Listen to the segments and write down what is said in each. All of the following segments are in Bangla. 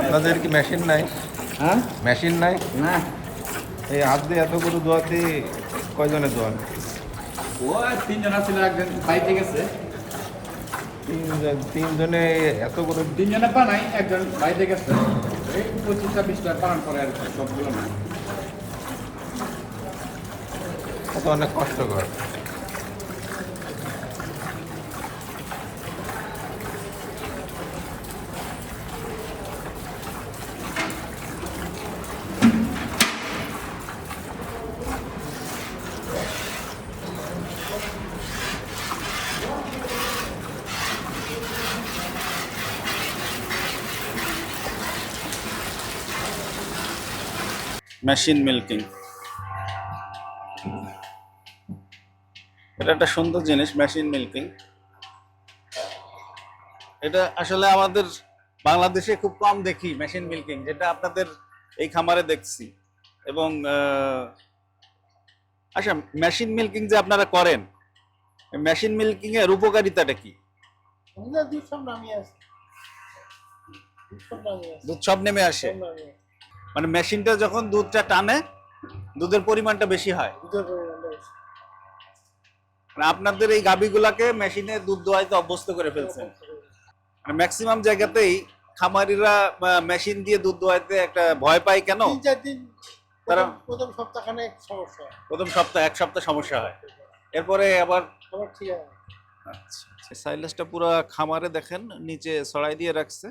আপনাদের কি মেশিন নাই? হ্যাঁ? মেশিন নাই? না। এই হাত দিয়ে এত গরু দোয়াতে কয়জনে দোয়ান ও তিনজন আছিল একজন বাইতে গেছে। তিনজন তিনজনে এত গরু তিনজনে পানাই একজন বাইতে গেছে। এই পঁচিশ ছাব্বিশটা পালন করে আর কি, সবগুলো না অনেক কষ্টকর মেশিন মিল্কিং। এটা একটা সুন্দর জিনিস মেশিন মিল্কিং। এটা আসলে আমাদের বাংলাদেশে খুব কম দেখি মেশিন মিল্কিং যেটা আপনাদের এই খামারে দেখছি। এবং আচ্ছা মেশিন মিল্কিং যে আপনারা করেন মেশিন মিল্কিং এর উপকারিতাটা কি? দুধ সব নামিয়ে আসে। দুধ সব নেমে আসে। মানে মেশিনটা যখন দুধটা টানে দুধের পরিমাণটা বেশি হয়। মানে আপনাদের এই গাবিগুলাকে মেশিনে দুধ দোয়াইতে অভ্যস্ত করে ফেলছেন। মানে ম্যাক্সিমাম জায়গাতেই খামারিরা মেশিন দিয়ে দুধ দোয়াইতে একটা ভয় পায় কেন? তারা- প্রথম- সপ্তাহখানে সমস্যা প্রথম সপ্তাহ এক সপ্তাহ সমস্যা হয়। এরপরে আবার আবার ঠিক আছে। আচ্ছা সাইলেসটা পুরো খামারে দেখেন নিচে ছড়াই দিয়ে রাখছে।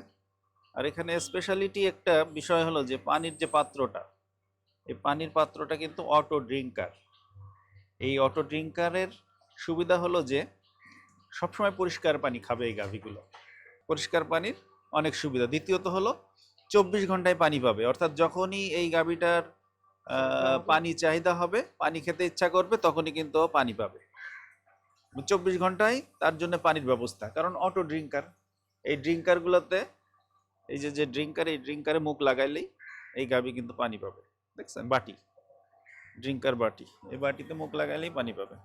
আর এখানে স্পেশালিটি একটা বিষয় হলো যে পানির যে পাত্রটা, এই পানির পাত্রটা কিন্তু অটো ড্রিঙ্কার এই অটো ড্রিঙ্কারের সুবিধা হলো যে সবসময় পরিষ্কার পানি খাবে এই গাভীগুলো। পরিষ্কার পানির অনেক সুবিধা। দ্বিতীয়ত হলো চব্বিশ ঘন্টায় পানি পাবে। অর্থাৎ যখনই এই গাভীটার পানি চাহিদা হবে, পানি খেতে ইচ্ছা করবে, তখনই কিন্তু পানি পাবে। চব্বিশ ঘন্টায় তার জন্য পানির ব্যবস্থা। কারণ অটো ড্রিঙ্কার এই ড্রিঙ্কারগুলোতে এই যে যে ড্রিঙ্কার এই ড্রিঙ্কারে মুখ লাগাইলেই এই গাবি কিন্তু পানি পাবে। দেখছেন? বাটি। ড্রিঙ্কার বাটি। এই বাটিতে মুখ লাগাইলেই পানি পাবে।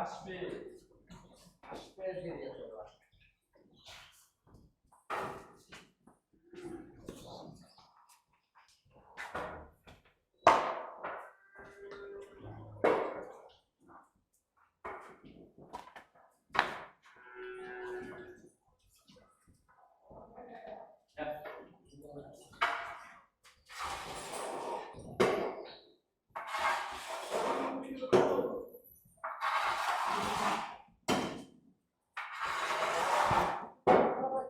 Ашпи ашпи гэдэг.